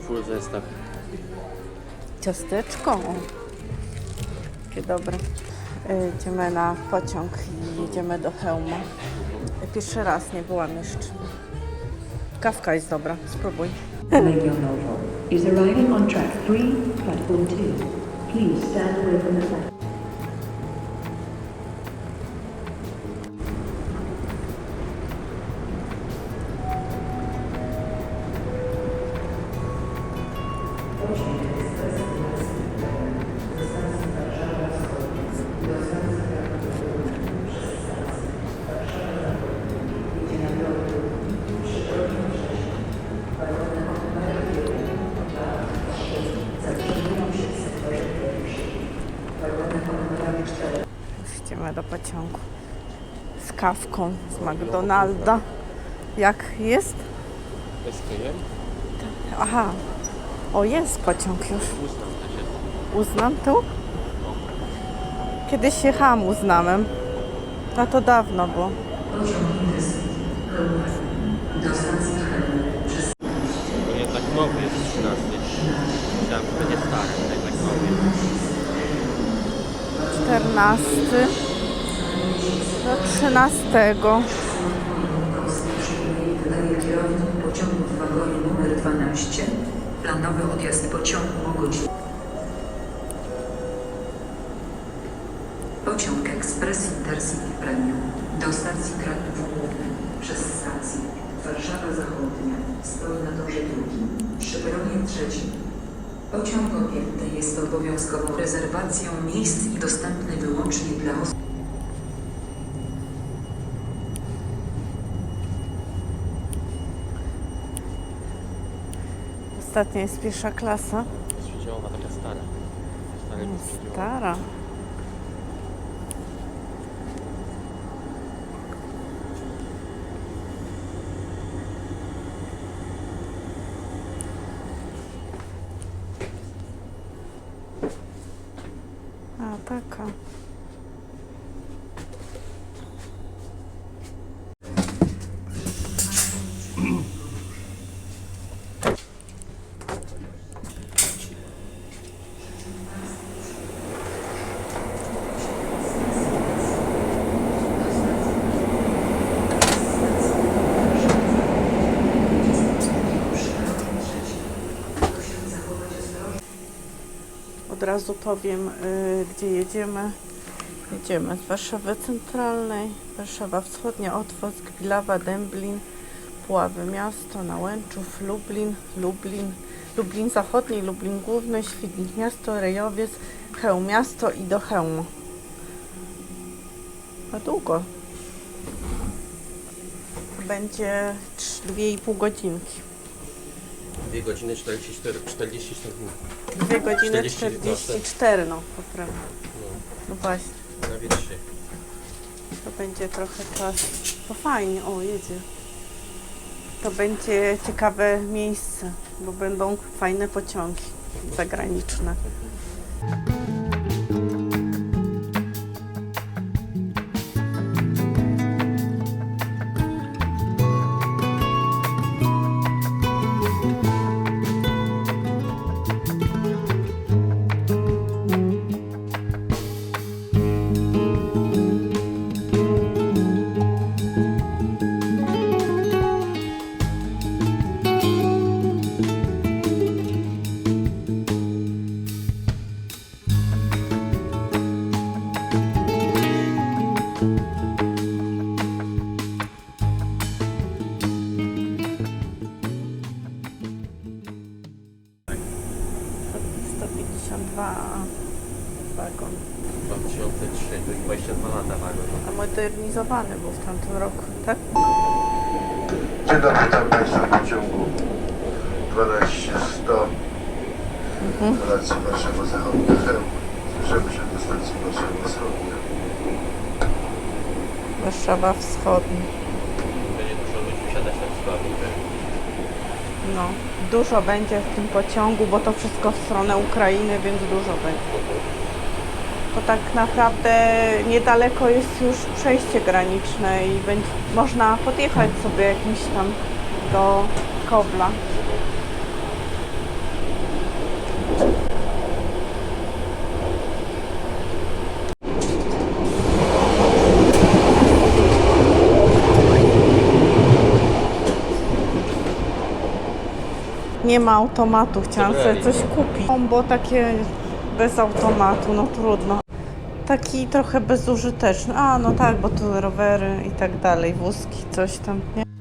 Full zestaw. Ciasteczko. o. Jakie dobre. Y, Idziemy na pociąg i jedziemy do Chełma. Pierwszy raz nie byłam jeszcze. Kawka jest dobra, spróbuj. Legionowo is arriving on track 3, platform 2. Please stand away from the platform. Do pociągu. Z kawką z McDonalda. Jak jest? SKM? Aha. O, jest pociąg już. Uznam tu? Kiedyś jechałam uznamem. No to dawno. No jednak nowy jest 13. Myślałem, że będzie stary, jednak nowy. 14 do 13. Wydaje kierownik pociągu w numer 12. Planowy odjazd pociągu o godzinie. Pociąg Ekspres Intercity Premium do stacji Kraków Główny przez stację Warszawa Zachodnia stoi na torze drugim przy peronie trzecim. Pociąg objęty jest obowiązkową rezerwacją miejsc i dostępny wyłącznie dla osób Ostatnia jest pierwsza klasa. Świedziołowa, taka stara. Stara. A, taka. Od razu powiem, y, gdzie jedziemy. Jedziemy z Warszawy Centralnej, Warszawa Wschodnia, Otwock, Pilawa, Dęblin, Puławy Miasto, Nałęczów, Lublin, Lublin, Lublin Zachodni, Lublin Główny, Świdnik Miasto, Rejowiec, Chełm Miasto i do Chełmu. A długo. Będzie 2,5 godzinki. 2 godziny 44, 44 minut. 2 godziny 40, 44, no, poprawnie. No, No właśnie. prawie 3. To będzie trochę czas. To fajnie, o jedzie. To będzie ciekawe miejsce, bo będą fajne pociągi zagraniczne. Modernizowany był w tamtym roku, tak? Dzień dobry, witam Państwa w pociągu 12100 relacji Warszawa Zachodnia Chełm. Zbliżamy się do stacji Warszawa Wschodnia. Warszawa Wschodnia. Będzie dużo ludzi wsiadać tak słabiej. No, dużo będzie w tym pociągu, bo to wszystko w stronę Ukrainy, więc dużo będzie. Bo tak naprawdę niedaleko jest już przejście graniczne i będzie, można podjechać sobie jakimś tam do Kobla. Nie ma automatu, chciałam sobie coś kupić. Kombo takie bez automatu, no trudno. Taki trochę bezużyteczny. A, no tak, bo tu rowery i tak dalej, wózki, coś tam, nie?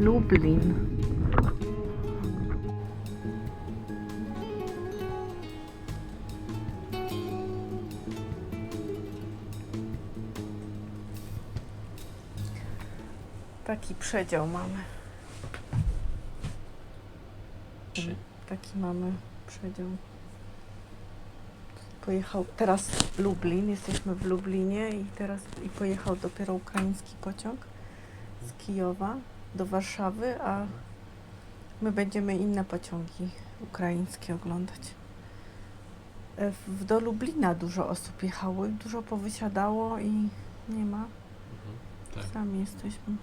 Lublin. Taki przedział mamy. Taki mamy przedział. Pojechał teraz Lublin, jesteśmy w Lublinie i teraz i pojechał dopiero ukraiński pociąg z Kijowa do Warszawy, a my będziemy inne pociągi ukraińskie oglądać. E, w- Do Lublina dużo osób jechało dużo powysiadało i nie ma. tak. Sami jesteśmy.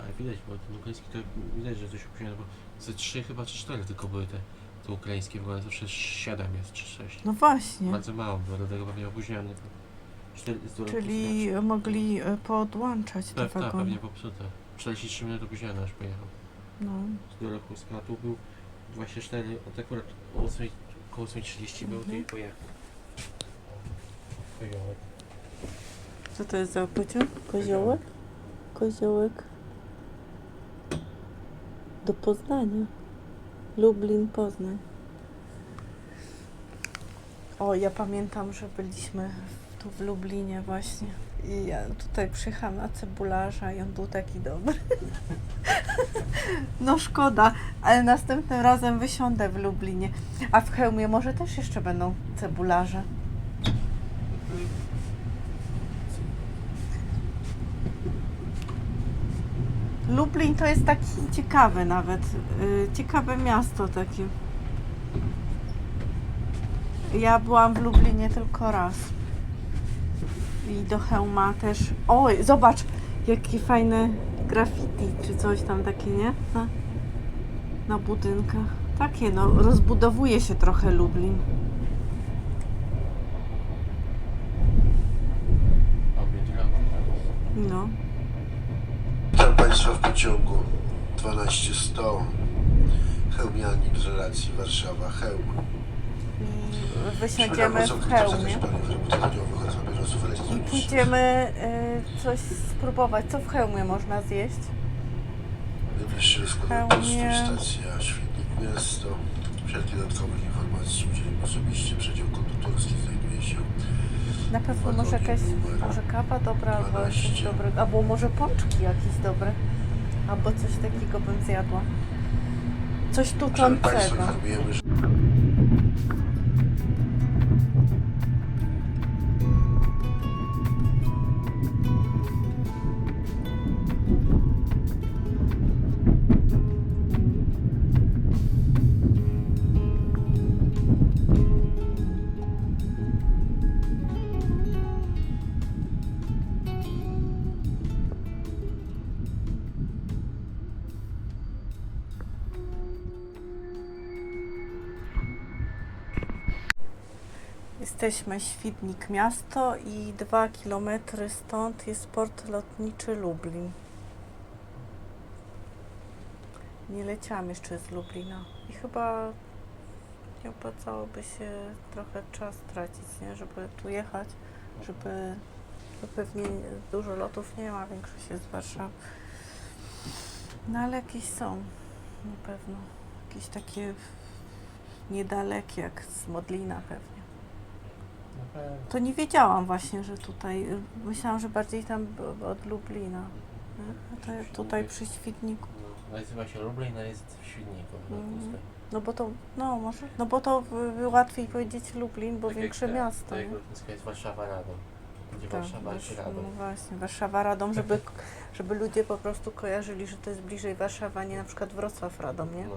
Ale widać, bo ten ukraiński to widać, że coś opóźnione, bo ze trzy chyba czy cztery tylko były te, te ukraińskie, w ogóle zawsze siedem jest czy sześć. No właśnie. Bardzo mało było, dlatego pewnie opóźnione. Cztery, Czyli mogli e, podłączać te Tak, tak, wagony. pewnie popsute. 43 minuty opóźnione aż pojechał. No. Z Dorochowska, a tu był 24, od akurat o 8, około 8.30 był Mhm. i pojechał. Pojechał. Co to jest za pociąg? Koziołek? Koziołek. Do Poznania. Lublin, Poznań. O, ja pamiętam, że byliśmy tu w Lublinie właśnie. I ja tutaj przyjechałam na cebularza i on był taki dobry. No szkoda, ale następnym razem wysiądę w Lublinie. A w Chełmie może też jeszcze będą cebularze. Lublin to jest taki ciekawy nawet, y, ciekawe miasto takie. Ja byłam w Lublinie tylko raz. I do Chełma też. Oj, zobacz, jakie fajne graffiti czy coś tam takie, nie? Na, na budynkach. Takie no, rozbudowuje się trochę Lublin. No. Witam Państwa w pociągu 12100 Chełmianik z relacji Warszawa-Chełm. I wysiądziemy w Chełmie. I pójdziemy y, coś spróbować. Co w Chełmie można zjeść? Najbliższy postu, stacja Świetlik Miasto. Wszelkie dodatkowych informacji udzielimy osobiście. Przedział konduktorski znajduje się Na pewno może jakaś, może kawa dobra, albo coś 12. dobrego, albo może pączki jakieś dobre, albo coś takiego bym zjadła. Coś Szanowni Państwo, informujemy, że Jesteśmy Świdnik miasto i dwa kilometry stąd jest port lotniczy Lublin. Nie leciałam jeszcze z Lublina i chyba nie opłacałoby się trochę czas tracić, nie? żeby tu jechać, żeby bo pewnie dużo lotów nie ma, większość jest z Warszawy. No ale jakieś są na pewno. Jakieś takie niedalekie, jak z Modlina pewnie. Na. To nie wiedziałam właśnie, że tutaj. Myślałam, że bardziej tam od Lublina. jak tutaj przy Świdniku. No, nazywa się Lublin, a jest w Świdniku. Mhm. No bo to, no może, no bo to y, łatwiej powiedzieć Lublin, bo Tak jak większe te- miasto. Tak jak nie? lotnisko jest Warszawa Radom. Gdzie Tak, Warszawa Warsz- czy Radom. no właśnie, Warszawa Radom, żeby, żeby ludzie po prostu kojarzyli, że to jest bliżej Warszawa, nie na przykład Wrocław Radom, nie? No, no.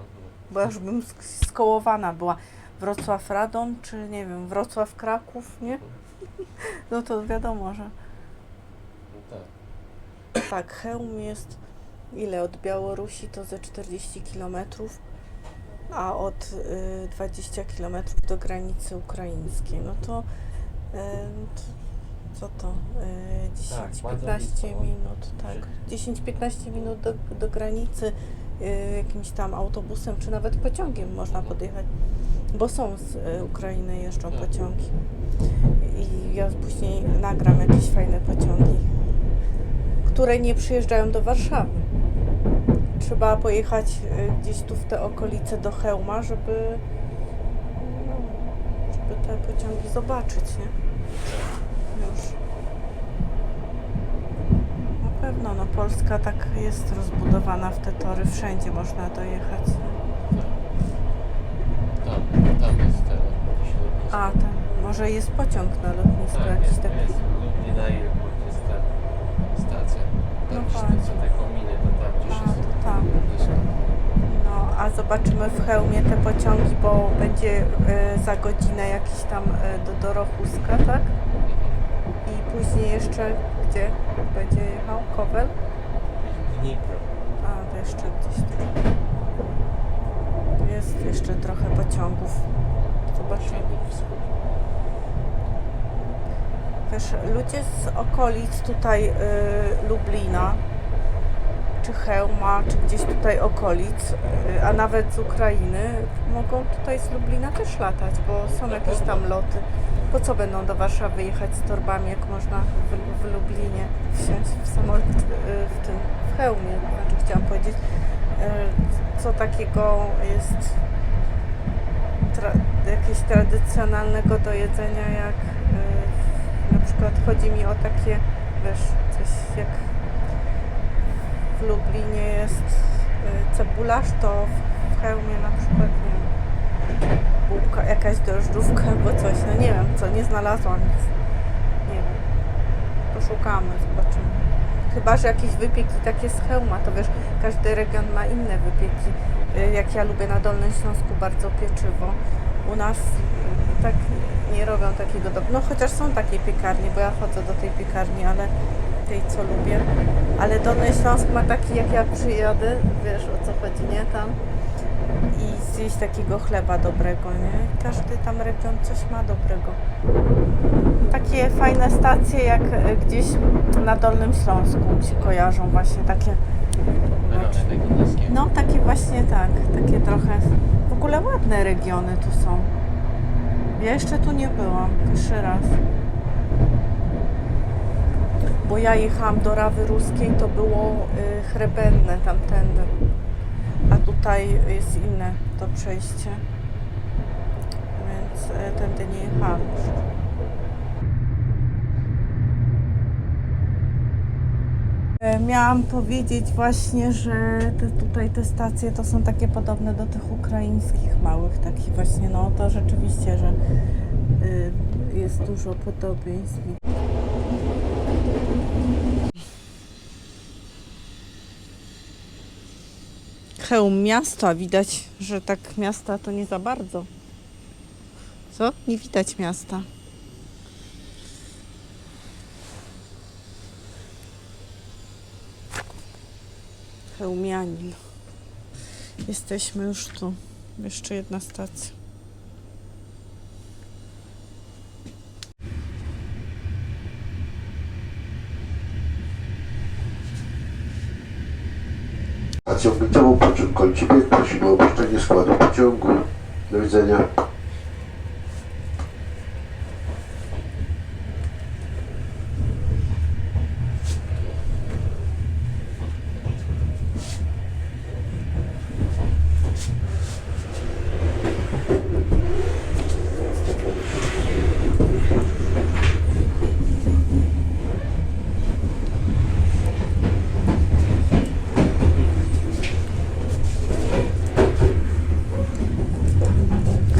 Bo ja już bym sk- skołowana była. Wrocław Radom, czy nie wiem, Wrocław Kraków, nie? No to wiadomo, że No tak. tak, Chełm jest ile od Białorusi to ze 40 km, a od y, 20 km do granicy ukraińskiej. No to y, t- co to? Y, Tak, 10-15 blisko. minut, tak. 10-15 minut do, do granicy y, jakimś tam autobusem, czy nawet pociągiem można podjechać, bo są z y, Ukrainy jeżdżą Tak. pociągi. I ja później nagram jakieś fajne pociągi, które nie przyjeżdżają do Warszawy. Trzeba pojechać y, gdzieś tu w te okolice do Chełma, żeby, no, żeby te pociągi zobaczyć, nie? Już. Pewno, no Polska tak jest rozbudowana w te tory, wszędzie można dojechać. Tam, tam jest ten. A, tam, może jest pociąg na lotnisko tak, jakiś jest, taki. jest Lublin Airport, jest ta stacja. Tam No gdzieś te, co te kominy, to tam gdzieś A, jest to tam. lotnisko. No, a zobaczymy w Chełmie te pociągi, bo będzie y, za godzinę jakiś tam y, do Dorochuska, tak? I później jeszcze gdzie będzie jechał? Kowel? Dnipro. A, to jeszcze gdzieś tu. Jest jeszcze trochę pociągów. Zobaczymy. Wiesz, ludzie z okolic tutaj y, Lublina, czy Chełma, czy gdzieś tutaj okolic, y, a nawet z Ukrainy, mogą tutaj z Lublina też latać, bo są jakieś tam loty. Po co będą do Warszawy jechać z torbami, jak można w, w Lublinie wsiąść w samolot y, w tym, w Chełmie, znaczy chciałam powiedzieć, y, co takiego jest tra- jakieś tradycjonalnego do jedzenia, jak na przykład chodzi mi o takie, wiesz, coś jak w Lublinie jest y, cebularz, to w Chełmie na przykład, nie wiem, bułka, jakaś drożdżówka albo coś, no nie wiem co, nie znalazłam nic, nie wiem, poszukamy, zobaczymy. Chyba, że jakieś wypieki takie z Chełma, to wiesz, każdy region ma inne wypieki. Y, Jak ja lubię na Dolnym Śląsku bardzo pieczywo. U nas y, tak nie robią takiego dobrego. No chociaż są takie piekarnie, bo ja chodzę do tej piekarni, ale tej co lubię. Ale Dolny Śląsk ma taki, jak ja przyjadę, wiesz o co chodzi, nie? Tam. I zjeść takiego chleba dobrego, nie? Każdy tam region coś ma dobrego. Takie fajne stacje jak y, gdzieś na Dolnym Śląsku się kojarzą właśnie takie. No takie właśnie tak, takie trochę. W ogóle ładne regiony tu są. Ja jeszcze tu nie byłam, pierwszy raz. Bo ja jechałam do Rawy Ruskiej, to było y, chrebenne tamtędy. A tutaj jest inne to przejście. Więc y, tędy nie jechałam już. E, Miałam powiedzieć właśnie, że te, tutaj te stacje to są takie podobne do tych ukraińskich małych, takich właśnie, no to rzeczywiście, że y, jest dużo podobieństw. Chełm miasta, widać, że tak miasta to nie za bardzo. Co? Nie widać miasta. Chełmianin. Jesteśmy już tu. Jeszcze jedna stacja. Stacją bytową, po czym kończy bieg. Prosimy o opuszczenie składu pociągu. Do widzenia.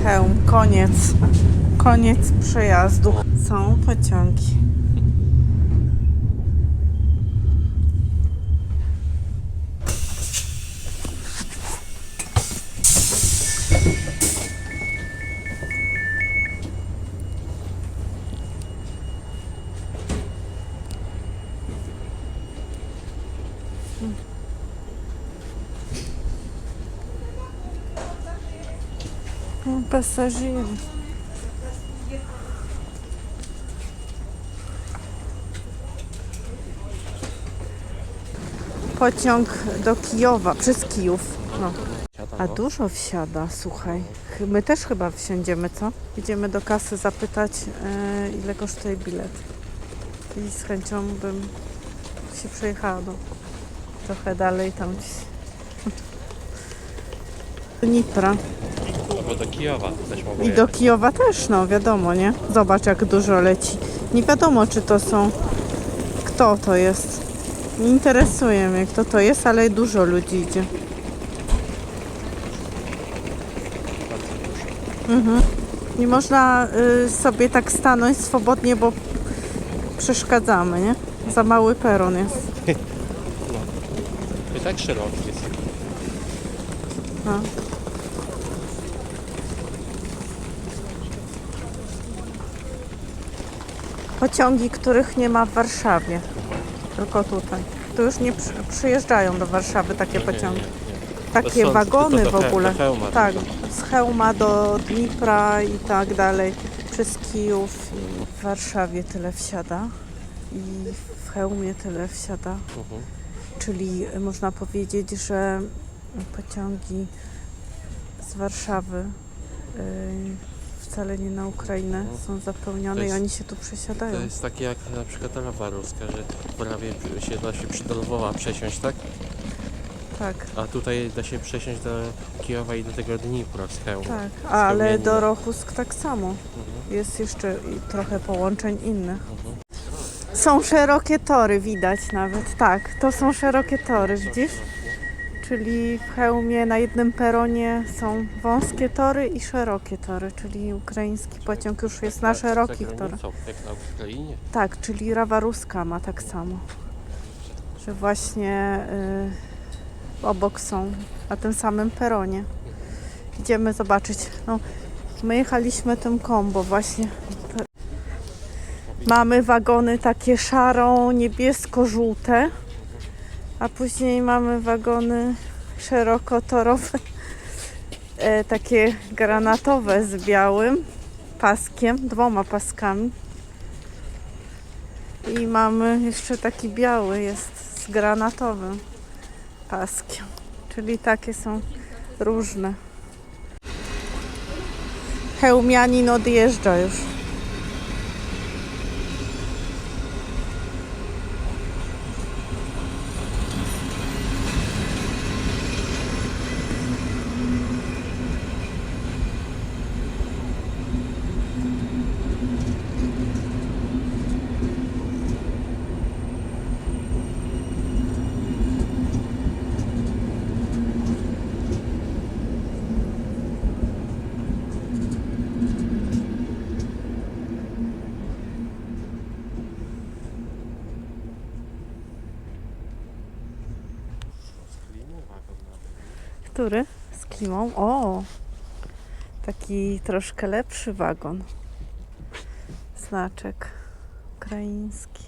Chełm, koniec. Koniec przejazdu. Są pociągi. Pasażery. Pociąg do Kijowa, przez Kijów. No. A no. dużo wsiada, słuchaj. Ch- My też chyba wsiądziemy, co? Idziemy do kasy zapytać, e, ile kosztuje bilet. I z chęcią bym się przejechała no, trochę dalej tam. Do Nitra. Albo do Kijowa też mogę I do Kijowa też, no wiadomo, nie? Zobacz jak dużo leci. Nie wiadomo czy to są... Kto to jest? Nie interesuje mnie kto to jest, ale dużo ludzi idzie. Mhm. Nie można y, sobie tak stanąć swobodnie, bo przeszkadzamy, nie? Za mały peron jest. I tak szeroki jest. No. Pociągi, których nie ma w Warszawie. Tylko tutaj. Tu już nie przy, przyjeżdżają do Warszawy takie pociągi. Takie wagony tylko w He- ogóle. do Chełma tak, z Chełma do Dnipra i tak dalej. Przez Kijów. I w Warszawie tyle wsiada. I w Chełmie tyle wsiada. Mhm. Czyli można powiedzieć, że pociągi z Warszawy y, wcale nie na Ukrainę Mhm. są zapełnione To i jest- oni się tu przesiadają. To jest takie jak na przykład Rawa Ruska, że prawie się da się do Lwowa przesiąść, tak? Tak, A tutaj da się przesiąść do Kijowa i do tego Dnipra z Chełma. tak. Ale Spełnienie. do Rochusk tak samo. Mhm. Jest jeszcze i trochę połączeń innych. Mhm. Są szerokie tory, widać nawet. Tak, to są szerokie tory, widzisz? Czyli w Chełmie na jednym peronie są wąskie tory i szerokie tory, czyli ukraiński pociąg już jest na szerokich torach. granicą, Jak na Ukrainie. Tak, czyli Rawa Ruska ma tak samo. Że właśnie y, obok są, na tym samym peronie. Idziemy zobaczyć. No, my jechaliśmy tym kombo właśnie. Mamy wagony takie szaro-niebiesko-żółte, a później mamy wagony szerokotorowe, e, takie granatowe z białym paskiem, dwoma paskami. I mamy jeszcze taki biały jest z granatowym paskiem. Czyli takie są różne. Hełmianin odjeżdża już. Klimą? O! Taki troszkę lepszy wagon. Znaczek ukraiński.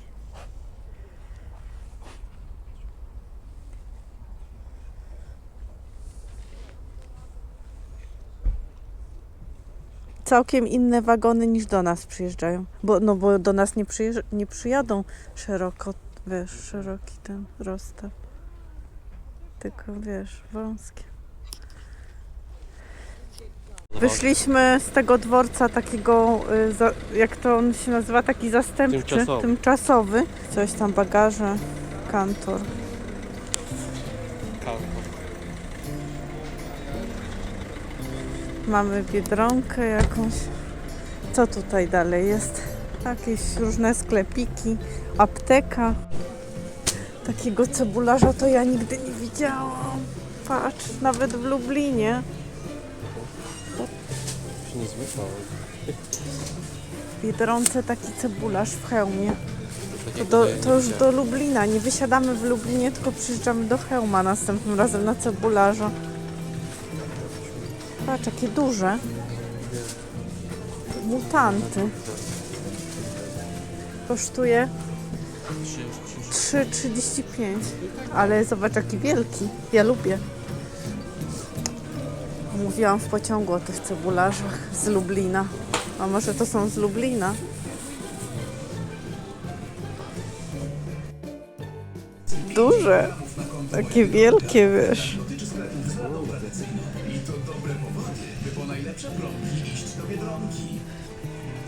Całkiem inne wagony niż do nas przyjeżdżają. Bo, no bo do nas nie, przyjeżdż- nie przyjadą szeroko, wiesz, szeroki ten rozstaw. tylko wiesz, wąskie. Wyszliśmy z tego dworca takiego, y, za, jak to on się nazywa, taki zastępczy, Tymczasowy. tymczasowy. Coś tam, bagaże, kantor. Mamy biedronkę jakąś. Co tutaj dalej jest? Jakieś różne sklepiki, apteka. Takiego cebularza to ja nigdy nie widziałam. Patrz, nawet w Lublinie. W Biedronce taki cebularz w hełmie. To, do, to już do Lublina. Nie wysiadamy w Lublinie, tylko przyjeżdżamy do hełma następnym razem na cebularza. Patrz, jakie duże. Mutanty. Kosztuje Trzy już przyszły. 3,35. Ale zobacz jaki wielki. Ja lubię. Mówiłam w pociągu o tych cebularzach z Lublina. A może to są z Lublina? Duże. Takie wielkie, wiesz.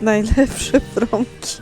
Najlepsze promki.